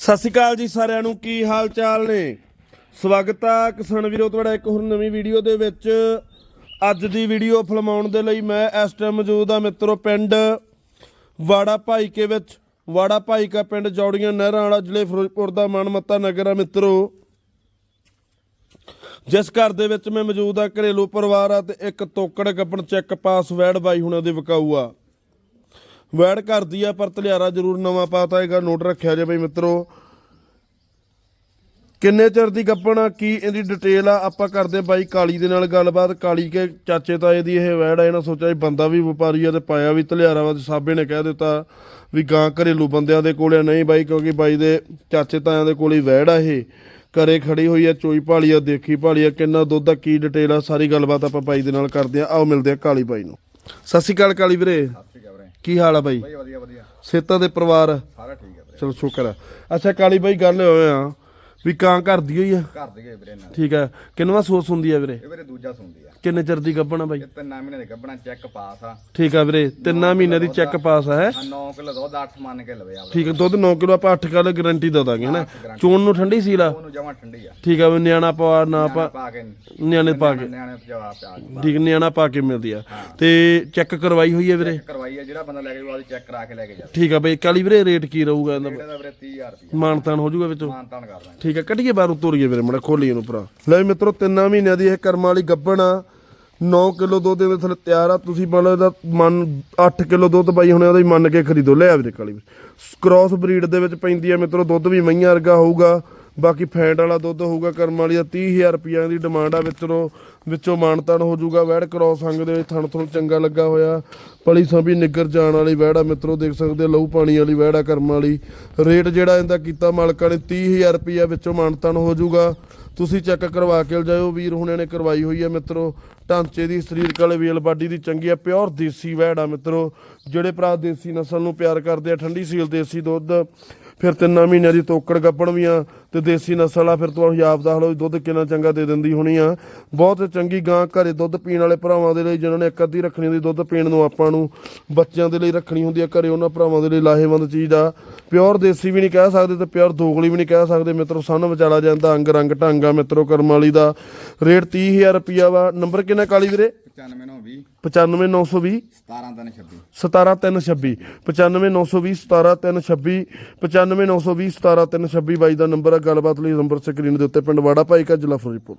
ਸਤਿ ਸ਼੍ਰੀ ਅਕਾਲ ਜੀ ਸਾਰਿਆਂ ਨੂੰ, ਕੀ ਹਾਲ ਚਾਲ ਨੇ? ਸਵਾਗਤ ਆ ਕਿਸਾਨ ਵੀਰੋ ਤੁਹਾਡਾ ਇੱਕ ਹੋਰ ਨਵੀਂ ਵੀਡੀਓ ਦੇ ਵਿੱਚ। ਅੱਜ ਦੀ ਵੀਡੀਓ ਫਿਲਮਾਉਣ ਦੇ ਲਈ ਮੈਂ ਇਸ ਟਾਈਮ ਮੌਜੂਦ ਆ ਮਿੱਤਰੋ ਪਿੰਡ ਵਾੜਾ ਭਾਈਕੇ ਵਿੱਚ। ਵਾੜਾ ਭਾਈਕਾ ਪਿੰਡ ਜੌੜੀਆਂ ਨਹਿਰਾਂ ਵਾਲਾ ਜ਼ਿਲ੍ਹੇ ਫਿਰੋਜ਼ਪੁਰ ਦਾ ਮਨਮੱਤਾ ਨਗਰ ਆ ਮਿੱਤਰੋ। ਜਿਸ ਘਰ ਦੇ ਵਿੱਚ ਮੈਂ ਮੌਜੂਦ ਆ, ਘਰੇਲੂ ਪਰਿਵਾਰ ਆ ਤੇ ਇੱਕ ਤੋਕੜ ਗੱਪਣ ਚੈੱਕ ਪਾਸ ਵੈੜ ਬਾਈ ਹੁਣਾਂ ਦੇ ਵਿਕਾਊ ਆ। ਵੈੜ ਘਰ ਆ, ਪਰ ਤਲਿਆਰਾ ਜ਼ਰੂਰ ਨਵਾਂ ਪਾਤਾ ਹੈਗਾ। ਨੋਟ ਰੱਖਿਆ ਜੇ ਬਈ ਮਿੱਤਰੋ। ਕਿੰਨੇ ਚਿਰ ਦੀ ਗੱਪਣ ਆ? ਕੀ ਇਹਦੀ ਡਿਟੇਲ ਆ? ਆਪਾਂ ਕਰਦੇ ਆ ਬਾਈ ਕਾਲੀ ਦੇ ਨਾਲ ਗੱਲਬਾਤ। ਕਾਲੀ ਕੇ ਚਾਚੇ ਤਾਏ ਦੀ ਇਹ ਵੈੜ ਆ, ਇਹਨਾਂ ਸੋਚਿਆ ਵੀ ਬੰਦਾ ਵੀ ਵਪਾਰੀ ਆ ਤੇ ਪਾਇਆ ਵੀ ਤਲਿਆਰਾ ਵਾ ਤੇ ਸਾਬੇ ਨੇ ਕਹਿ ਦਿੱਤਾ ਵੀ ਗਾਂ ਘਰੇਲੂ ਬੰਦਿਆਂ ਦੇ ਕੋਲੇ ਨਹੀਂ ਬਾਈ, ਕਿਉਂਕਿ ਬਾਈ ਦੇ ਚਾਚੇ ਤਾਇਆਂ ਦੇ ਕੋਲੇ ਹੀ ਵੈੜ ਆ ਇਹ। ਘਰੇ ਖੜੀ ਹੋਈ ਆ, ਚੋਈ ਭਾਲੀ ਆ, ਦੇਖੀ ਭਾਲੀ ਆ, ਕਿੰਨਾ ਦੁੱਧ ਆ, ਕੀ ਡਿਟੇਲ ਆ? ਸਾਰੀ ਗੱਲਬਾਤ ਆਪਾਂ ਬਾਈ ਦੇ ਨਾਲ ਕਰਦੇ ਆ ਆਓ ਮਿਲਦੇ ਆ ਕਾਲੀ ਬਾਈ ਨੂੰ। ਸਤਿ ਸ਼੍ਰੀ ਅਕਾਲ ਕਾਲੀ ਵੀਰੇ ਵੀਰੇ। ਕੀ ਹਾਲ ਆ ਬਾਈ? ਬਾਈ ਵਧੀਆ ਵਧੀਆ। ਸੇਤਾ ਦੇ ਪਰਿਵਾਰ? ਸਾਰਾ ਠੀਕ ਹੈ ਵੀਰੇ। ਚਲੋ ਸ਼ੁਕਰ ਆ। ਅੱਛਾ ਕਾਲੀ ਬਾਈ ਗੱਲ ਹੋਏ ਆ। ਵੀ ਕਾਂ ਘਰ ਦੀ ਹੋਈ ਆ? ਘਰ ਦੇ ਗਏ ਵੀਰੇ ਨਾਲ। ਠੀਕ ਆ। ਕਿੰਨਵਾ ਸੋਸ ਹੁੰਦੀ ਆ ਵੀਰੇ? ਇਹ ਵੀਰੇ ਦੂਜਾ ਸੁਣਦੀ ਆ। ਕਿੰਨੇ ਚਿਰ ਦੀ ਗੱਭਣਾ ਬਾਈ? ਇਹ ਤਿੰਨ ਮਹੀਨੇ ਦੇ ਗੱਬਣਾ ਚੈੱਕ ਪਾਸ ਆ। ਠੀਕ ਆ ਵੀਰੇ ਤਿੰਨਾਂ ਮਹੀਨੇ ਦੀ ਚੈੱਕ ਪਾਸ ਆ। ਹੈ? ਆ 9 ਕਿਲੋ ਦੁੱਧ 8 ਮੰਨ ਕੇ ਲਵੇ ਆਵੇ ਠੀਕ ਆ ਦੁੱਧ 9 ਕਿਲੋ ਆਪਾਂ 8 ਕਿਲੋ ਗਾਰੰਟੀ ਦੇ ਦਾਂਗੇ ਨਾ ਚੋਣ ਨੂੰ ਠੰਡੀ ਸੀ ਲਾ ਉਹਨੂੰ ਜਮਾ ਠੰਡੀ ਆ। ਠੀਕ ਆ ਵੀ ਨਿਆਣਾ ਪਾ ਨਾ ਪਾ ਪਾ ਕੇ ਨਿਆਣੇ ਪਾ ਕੇ। ਨਿਆਣੇ ਜਵਾਬ ਪਿਆ ਠੀਕ ਨਿਆਣਾ ਪਾ ਕੇ ਮਿਲਦੀ ਆ। ਤੇ ਚੈੱਕ ਕਰਵਾਈ ਹੋਈ ਆ ਵੀਰੇ? ਕਰਵਾਈ ਆ ਜਿਹੜਾ ਬੰਦਾ ਲੈ ਕੇ ਉਹਦੀ ਚੈੱਕ ਕਰਾ ਕੇ ਲੈ ਕੇ ਜਾਵੇ ਠੀਕ ਆ ਬਈ ਕਾਲੀ ਵੀਰੇ ਰੇਟ ਕੀ ਰਹੂਗਾ ਇਹਦਾ? ਵੀਰੇ 30000 ਰੁਪਏ ਮਾਨਤਾਨ ਹੋ ਜਾਊਗਾ ਵਿੱਚੋਂ? ਮਾਨ ਤਾਨ ਕਰ ਦਾਂਗੇ। ਠੀਕ ਹੈ, ਕੱਢੀਏ ਬਾਹਰ ਉਤੋਰੀਏ ਵੀਰੇ, ਮੜਾ ਖੋਲੀਏ ਨੂੰ ਭਰਾ। ਲੈ ਵੀ ਮਿੱਤਰੋ, ਤਿੰਨਾਂ ਮਹੀਨਿਆਂ ਦੀ ਇਹ ਕਰਮ ਵਾਲੀ ਗੱਬਣ ਆ। 9 ਕਿਲੋ ਦੁੱਧ ਦੇ ਥੱਲੇ ਤਿਆਰ ਆ। ਤੁਸੀਂ ਮੰਨ ਲਓ ਇਹਦਾ ਮਨ 8 ਕਿਲੋ ਦੁੱਧ ਬਾਈ ਹੁਣੇ ਉਹਦਾ ਹੀ ਮੰਨ ਕੇ ਖਰੀਦੋ। ਲਿਆ ਵੀਰੇ ਕਾਲੀ ਕ੍ਰਾਸ ਬਰੀਡ ਦੇ ਵਿੱਚ ਪੈਂਦੀ ਆ ਮਿੱਤਰੋ, ਦੁੱਧ ਵੀ ਮਈਆਂ ਵਰਗਾ ਹੋਊਗਾ। ਬਾਕੀ ਫੈਂਟ ਵਾਲਾ ਦੁੱਧ ਹੋਊਗਾ ਕਰਮ ਵਾਲੀ ਦਾ 30000 ਰੁਪਈਆ ਦੀ ਡਿਮਾਂਡ ਆ ਮਿੱਤਰੋ ਵਿੱਚੋਂ ਮਾਨਤਾਨ ਹੋ ਜਾਊਗਾ, ਵੈੜ ਕ੍ਰਾਸ ਅੰਗ ਦੇ ਵਿੱਚ, ਥਣ ਥਣ ਚੰਗਾ ਲੱਗਾ ਹੋਇਆ। ਪਲੀ ਸੰਭੀ ਨਿੱਗਰ ਜਾਣ ਵਾਲੀ ਵੈੜ ਆ, ਮਿੱਤਰੋ ਦੇਖ ਸਕਦੇ ਲਹੂ ਪਾਣੀ ਵਾਲੀ ਵੈੜ ਆ, ਕਰਮ ਵਾਲੀ। ਰੇਟ ਜਿਹੜਾ ਇਹਦਾ ਕੀਤਾ ਮਾਲਕਾਂ ਨੇ 30000 ਰੁਪਈਆ ਵਿੱਚੋਂ ਮਾਨਤਾਨ ਹੋ ਜਾਊਗਾ। ਤੁਸੀਂ ਚੈੱਕ ਕਰਵਾ ਕੇ ਜਾਇਓ, ਵੀਰ ਹੁਣਿਆਂ ਨੇ ਕਰਵਾਈ ਹੋਈ ਹੈ ਮਿੱਤਰੋ। ਢਾਂਚੇ ਦੀ, ਸਰੀਰਕ ਵਾਲੇ ਵੇਲ ਬਾਡੀ ਦੀ ਚੰਗੀ ਆ, ਪਿਓਰ ਦੇਸੀ ਵੈੜ ਆ ਮਿੱਤਰੋ। ਜਿਹੜੇ ਭਰਾ ਦੇਸੀ ਨਸਲ ਨੂੰ ਪਿਆਰ ਕਰਦੇ ਆ, ਠੰਡੀ ਸੀਲ ਦੇਸੀ ਦੁੱਧ, ਫਿਰ ਤਿੰਨਾਂ ਮਹੀਨਿਆਂ ਦੀ ਤੋਕੜ ਗੱਪਣ ਵੀ ਆ, ਤੇ ਦੇਸੀ ਨਸਲ ਆ, ਫਿਰ ਤੁਹਾਨੂੰ ਆਪ ਦਾ ਹਲੋ ਦੁੱਧ ਕਿੰਨਾ ਚੰਗਾ ਦੇ ਦਿੰਦੀ ਹੋਣੀ ਆ। ਬਹੁਤ ਚੰਗੀ ਗਾਂ ਘਰੇ ਦੁੱਧ ਪੀਣ ਵਾਲੇ ਭਰਾਵਾਂ ਦੇ ਲਈ, ਜਿਨ੍ਹਾਂ ਨੇ ਇੱਕ ਅੱਧੀ ਰੱਖਣੀ ਹੁੰਦੀ ਦੁੱਧ ਪੀਣ ਨੂੰ ਆਪਾਂ ਨੂੰ, ਬੱਚਿਆਂ ਦੇ ਲਈ ਰੱਖਣੀ ਹੁੰਦੀ ਆ, ਘਰੇ ਉਹਨਾਂ ਭਰਾਵਾਂ ਦੇ ਲਈ ਲਾਹੇਵੰਦ ਚੀਜ਼ ਆ। ਪਿਓਰ ਦੇਸੀ ਵੀ ਨਹੀਂ ਕਹਿ ਸਕਦੇ ਤੇ ਪਿਓਰ ਦੋਗਲੀ ਵੀ ਨਹੀਂ ਕਹਿ ਸਕਦੇ। ਮਿੱਤਰੋ ਸੰਨ ਵਿਚਾਲਾ ਜਾਂਦਾ ਅੰਗ ਰੰਗ ਢੰਗਾ ਮਿੱਤਰੋ ਕਰਮ ਵਾਲੀ ਦਾ। ਰੇਟ 30000 ਰੁਪਿਆ ਵਾ। ਨੰਬਰ ਕਿੰਨਾ ਕਾਲੀ ਵੀਰੇ? 95 ਨੂੰ 20 95920 17 ਤਿੰਨ 26 17326 95920 17326 95920 17326 ਬਾਈ ਦਾ ਨੰਬਰ ਆ। ਗੱਲਬਾਤ ਲਈ ਨੰਬਰ ਸਕਰੀਨ ਦੇ ਉੱਤੇ ਪਿੰਡ ਵਾੜਾ ਭਾਈ ਕਾ ਜ਼ਿਲ੍ਹਾ ਫਿਰੋਜ਼ਪੁਰ